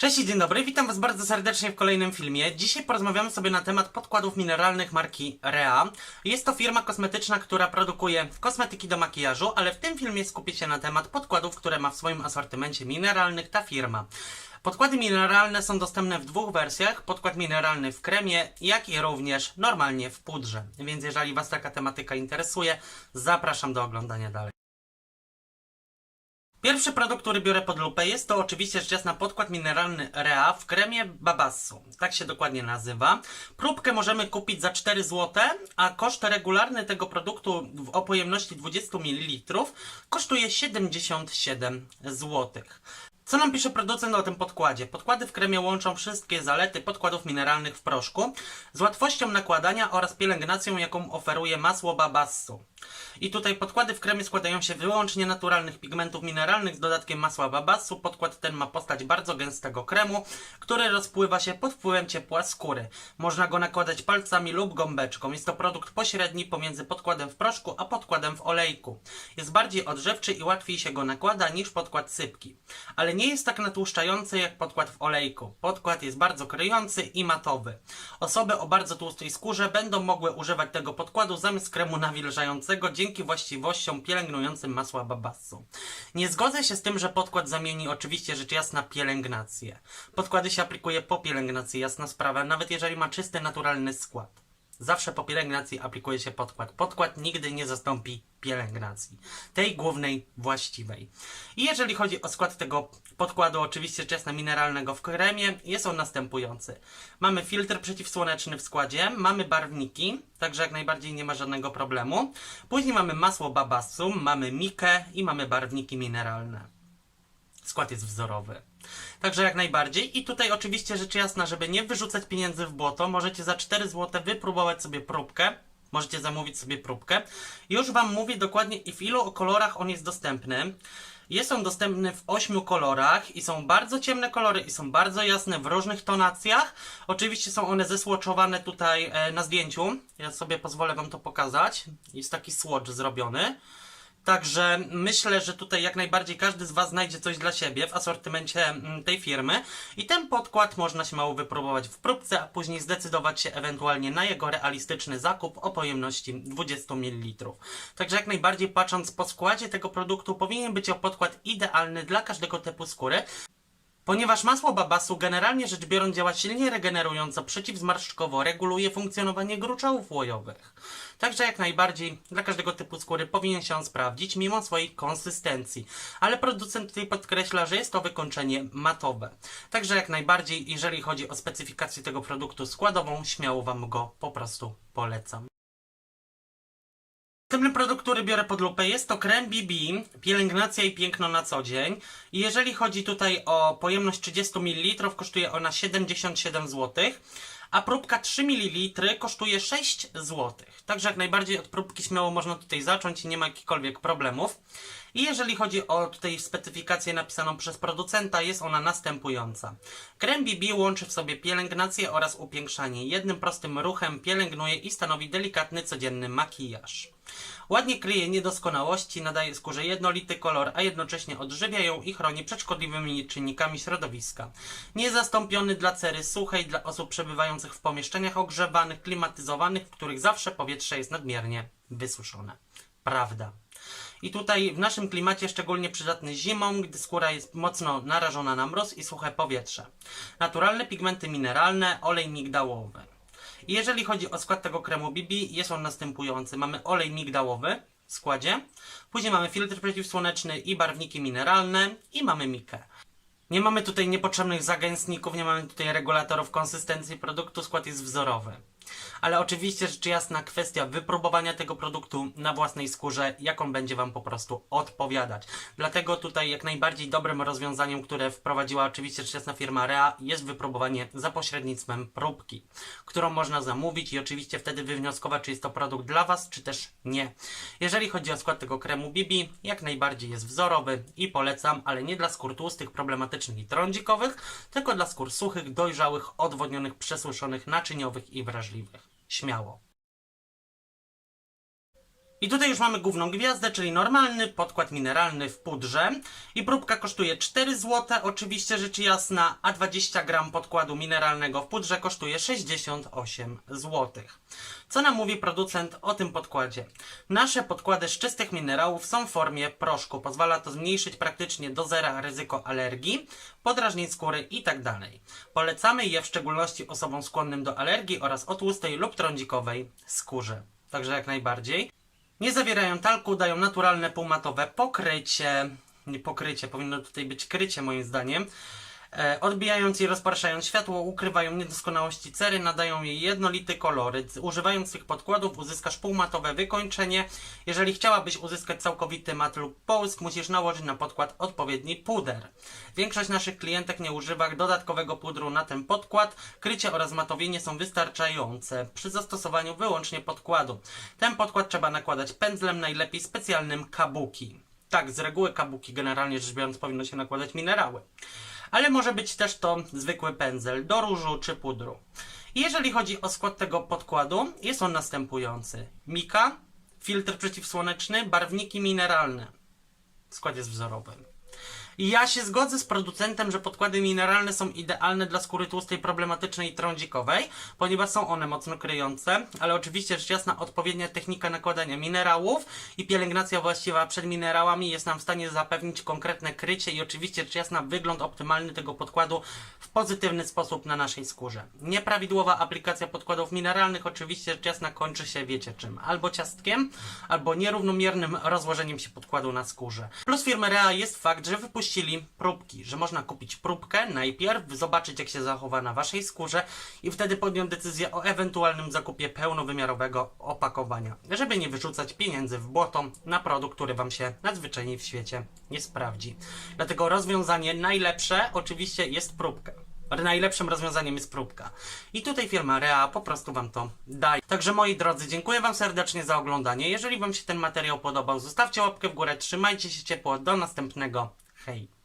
Cześć i dzień dobry, witam Was bardzo serdecznie w kolejnym filmie. Dzisiaj porozmawiamy sobie na temat podkładów mineralnych marki Rea. Jest to firma kosmetyczna, która produkuje kosmetyki do makijażu, ale w tym filmie skupię się na temat podkładów, które ma w swoim asortymencie mineralnych ta firma. Podkłady mineralne są dostępne w dwóch wersjach, podkład mineralny w kremie, jak i również normalnie w pudrze. Więc jeżeli Was taka tematyka interesuje, zapraszam do oglądania dalej. Pierwszy produkt, który biorę pod lupę jest to oczywiście rzecz jasna podkład mineralny Rea w kremie Babassu. Tak się dokładnie nazywa. Próbkę możemy kupić za 4 zł, a koszt regularny tego produktu o pojemności 20 ml kosztuje 77 zł. Co nam pisze producent o tym podkładzie? Podkłady w kremie łączą wszystkie zalety podkładów mineralnych w proszku z łatwością nakładania oraz pielęgnacją, jaką oferuje masło Babassu. I tutaj podkłady w kremie składają się wyłącznie naturalnych pigmentów mineralnych z dodatkiem masła Babassu. Podkład ten ma postać bardzo gęstego kremu, który rozpływa się pod wpływem ciepła skóry. Można go nakładać palcami lub gąbeczką. Jest to produkt pośredni pomiędzy podkładem w proszku a podkładem w olejku. Jest bardziej odżywczy i łatwiej się go nakłada niż podkład sypki. Ale nie jest tak natłuszczający jak podkład w olejku. Podkład jest bardzo kryjący i matowy. Osoby o bardzo tłustej skórze będą mogły używać tego podkładu zamiast kremu nawilżającego dzięki właściwościom pielęgnującym masła babassu. Nie zgodzę się z tym, że podkład zamieni oczywiście rzecz jasna pielęgnację. Podkłady się aplikuje po pielęgnacji, jasna sprawa, nawet jeżeli ma czysty, naturalny skład. Zawsze po pielęgnacji aplikuje się podkład. Podkład nigdy nie zastąpi pielęgnacji. Tej głównej, właściwej. I jeżeli chodzi o skład tego podkładu, oczywiście ciasna mineralnego w kremie, jest on następujący. Mamy filtr przeciwsłoneczny w składzie, mamy barwniki, także jak najbardziej nie ma żadnego problemu. Później mamy masło babassu, mamy mikę i mamy barwniki mineralne. Skład jest wzorowy. Także jak najbardziej. I tutaj oczywiście rzecz jasna, żeby nie wyrzucać pieniędzy w błoto, możecie za 4 zł wypróbować sobie próbkę. Możecie zamówić sobie próbkę. Już Wam mówię dokładnie i w ilu kolorach on jest dostępny. Jest on dostępny w 8 kolorach i są bardzo ciemne kolory i są bardzo jasne w różnych tonacjach. Oczywiście są one zesłoczowane tutaj e, na zdjęciu. Ja sobie pozwolę Wam to pokazać. Jest taki swatch zrobiony. Także myślę, że tutaj jak najbardziej każdy z Was znajdzie coś dla siebie w asortymencie mm, tej firmy i ten podkład można się mało wypróbować w próbce, a później zdecydować się ewentualnie na jego realistyczny zakup o pojemności 20 ml. Także jak najbardziej patrząc po składzie tego produktu powinien być to podkład idealny dla każdego typu skóry. Ponieważ masło babasu generalnie rzecz biorąc działa silnie regenerująco, przeciwzmarszczkowo, reguluje funkcjonowanie gruczołów łojowych. Także jak najbardziej dla każdego typu skóry powinien się on sprawdzić, mimo swojej konsystencji. Ale producent tutaj podkreśla, że jest to wykończenie matowe. Także jak najbardziej, jeżeli chodzi o specyfikację tego produktu składową, śmiało Wam go po prostu polecam. Następny produkt, który biorę pod lupę jest to krem BB, pielęgnacja i piękno na co dzień. I jeżeli chodzi tutaj o pojemność 30 ml, kosztuje ona 77 zł, a próbka 3 ml kosztuje 6 zł. Także jak najbardziej od próbki śmiało można tutaj zacząć i nie ma jakichkolwiek problemów. I jeżeli chodzi o tutaj specyfikację napisaną przez producenta, jest ona następująca. Krem BB łączy w sobie pielęgnację oraz upiększanie. Jednym prostym ruchem pielęgnuje i stanowi delikatny codzienny makijaż. Ładnie kryje niedoskonałości, nadaje skórze jednolity kolor, a jednocześnie odżywia ją i chroni przed szkodliwymi czynnikami środowiska. Niezastąpiony dla cery suchej, dla osób przebywających w pomieszczeniach ogrzewanych, klimatyzowanych, w których zawsze powietrze jest nadmiernie wysuszone. Prawda. I tutaj w naszym klimacie szczególnie przydatny zimą, gdy skóra jest mocno narażona na mróz i suche powietrze. Naturalne pigmenty mineralne, olej migdałowy. Jeżeli chodzi o skład tego kremu BB, jest on następujący. Mamy olej migdałowy w składzie, później mamy filtr przeciwsłoneczny i barwniki mineralne i mamy mikę. Nie mamy tutaj niepotrzebnych zagęstników, nie mamy tutaj regulatorów konsystencji produktu, skład jest wzorowy. Ale oczywiście rzecz jasna kwestia wypróbowania tego produktu na własnej skórze, jak on będzie Wam po prostu odpowiadać. Dlatego tutaj jak najbardziej dobrym rozwiązaniem, które wprowadziła oczywiście rzecz jasna firma Rea, jest wypróbowanie za pośrednictwem próbki, którą można zamówić i oczywiście wtedy wywnioskować, czy jest to produkt dla Was, czy też nie. Jeżeli chodzi o skład tego kremu BB, jak najbardziej jest wzorowy i polecam, ale nie dla skór tłustych, problematycznych i trądzikowych, tylko dla skór suchych, dojrzałych, odwodnionych, przesuszonych, naczyniowych i wrażliwych. Śmiało. I tutaj już mamy główną gwiazdę, czyli normalny podkład mineralny w pudrze. I próbka kosztuje 4 zł, oczywiście rzecz jasna, a 20 gram podkładu mineralnego w pudrze kosztuje 68 zł. Co nam mówi producent o tym podkładzie? Nasze podkłady z czystych minerałów są w formie proszku. Pozwala to zmniejszyć praktycznie do zera ryzyko alergii, podrażnień skóry itd. Polecamy je w szczególności osobom skłonnym do alergii oraz o tłustej lub trądzikowej skórze. Także jak najbardziej. Nie zawierają talku, dają naturalne półmatowe pokrycie. Nie pokrycie, powinno tutaj być krycie moim zdaniem. E, odbijając i rozpraszając światło, ukrywają niedoskonałości cery, nadają jej jednolity koloryt. Używając tych podkładów uzyskasz półmatowe wykończenie. Jeżeli chciałabyś uzyskać całkowity mat lub połysk, musisz nałożyć na podkład odpowiedni puder. Większość naszych klientek nie używa dodatkowego pudru na ten podkład. Krycie oraz matowienie są wystarczające przy zastosowaniu wyłącznie podkładu. Ten podkład trzeba nakładać pędzlem, najlepiej specjalnym kabuki. Tak, z reguły kabuki generalnie rzecz biorąc powinno się nakładać minerały. Ale może być też to zwykły pędzel do różu czy pudru. Jeżeli chodzi o skład tego podkładu, jest on następujący. Mika, filtr przeciwsłoneczny, barwniki mineralne. Skład jest wzorowy. I ja się zgodzę z producentem, że podkłady mineralne są idealne dla skóry tłustej, problematycznej i trądzikowej, ponieważ są one mocno kryjące, ale oczywiście rzecz jasna odpowiednia technika nakładania minerałów i pielęgnacja właściwa przed minerałami jest nam w stanie zapewnić konkretne krycie i oczywiście rzecz jasna wygląd optymalny tego podkładu w pozytywny sposób na naszej skórze. Nieprawidłowa aplikacja podkładów mineralnych oczywiście rzecz jasna kończy się wiecie czym, albo ciastkiem, albo nierównomiernym rozłożeniem się podkładu na skórze. Plus firmy Rea jest fakt, że wypuścili próbki, że można kupić próbkę najpierw, zobaczyć jak się zachowa na waszej skórze i wtedy podjąć decyzję o ewentualnym zakupie pełnowymiarowego opakowania, żeby nie wyrzucać pieniędzy w błoto na produkt, który wam się nadzwyczajnie w świecie nie sprawdzi. Dlatego rozwiązanie najlepsze oczywiście jest próbka. Najlepszym rozwiązaniem jest próbka. I tutaj firma Rea po prostu Wam to daje. Także moi drodzy, dziękuję Wam serdecznie za oglądanie. Jeżeli Wam się ten materiał podobał, zostawcie łapkę w górę, trzymajcie się ciepło, do następnego. rei